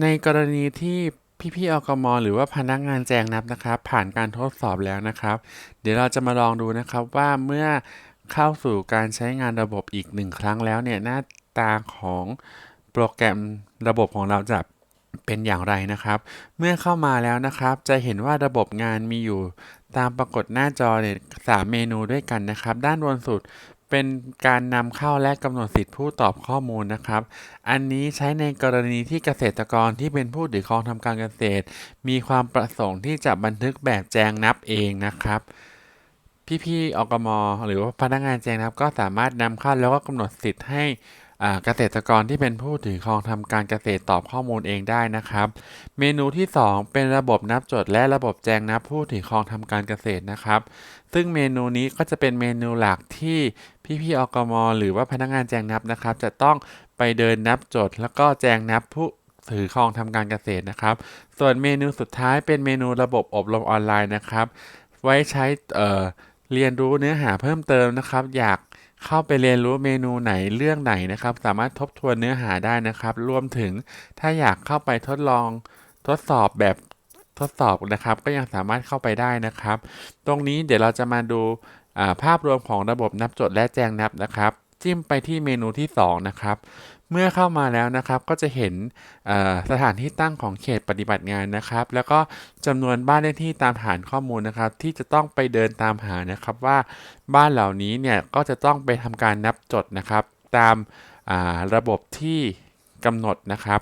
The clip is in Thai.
ในกรณีที่พี่ๆอกมหรือว่าพนักงานแจงนับนะครับ ผ่านการทดสอบแล้วนะครับ เดี๋ยวเราจะมาลองดูนะครับว่าเมื่อเข้าสู่การใช้งานระบบอีกหนึ่งครั้งแล้วเนี่ยหน้าตาของโปรแกรมระบบของเราจะเป็นอย่างไรนะครับ เมื่อเข้ามาแล้วนะครับ จะเห็นว่าระบบงานมีอยู่ตามปรากฏหน้าจอเนี่ยสามเมนูด้วยกันนะครับ ด้านบนสุด เป็นการนำเข้าและกำหนดสิทธิผู้ตอบข้อมูลนะครับ อันนี้ใช้ในกรณีที่เกษตรกรที่เป็นผู้ถือครองทำการเกษตร มีความประสงค์ที่จะบันทึกแบบแจงนับเองนะครับพี่ๆอกมหรือว่าพนักงานแจงนับก็สามารถนำเข้าแล้วก็กำหนดสิทธิ์ให้เกษตรกรที่เป็นผู้ถือครองทำการเกษตรตอบข้อมูลเองได้นะครับ เมนูที่ 2 เป็นระบบนับจดและระบบแจงนับผู้ถือครองทำการเกษตรนะครับ ซึ่งเมนูนี้ก็จะเป็นเมนูหลักที่ พี่ๆอกมหรือว่าพนักงานแจงนับนะครับ จะต้องไปเดินนับจด แล้วก็แจงนับผู้ถือครองทำการเกษตรนะครับ ส่วนเมนูสุดท้ายเป็นเมนูระบบอบรมออนไลน์นะครับ ไว้ใช้เอ่อเรียนรู้เนื้อหาเพิ่มเติมนะครับ อยากเข้าไปเรียนรู้เมนูไหนเรื่องไหนนะครับ สามารถทบทวนเนื้อหาได้นะครับ รวมถึงถ้าอยากเข้าไปทดลองทดสอบแบบทดสอบนะครับ ก็ยังสามารถเข้าไปได้นะครับ ตรงนี้เดี๋ยวเราจะมาดู ภาพรวมของระบบนับจดและแจงนับนะครับ จิ้มไปที่เมนูที่ 2 นะครับ เมื่อเข้ามาแล้วนะครับก็จะเห็นสถานที่ตั้งของเขตปฏิบัติงานนะครับ แล้วก็จำนวนบ้านเลขที่ตามฐานข้อมูลนะครับ ที่จะต้องไปเดินตามหานะครับว่าบ้านเหล่านี้เนี่ยก็จะต้องไปทำการนับจดนะครับ ตามระบบที่กำหนดนะครับ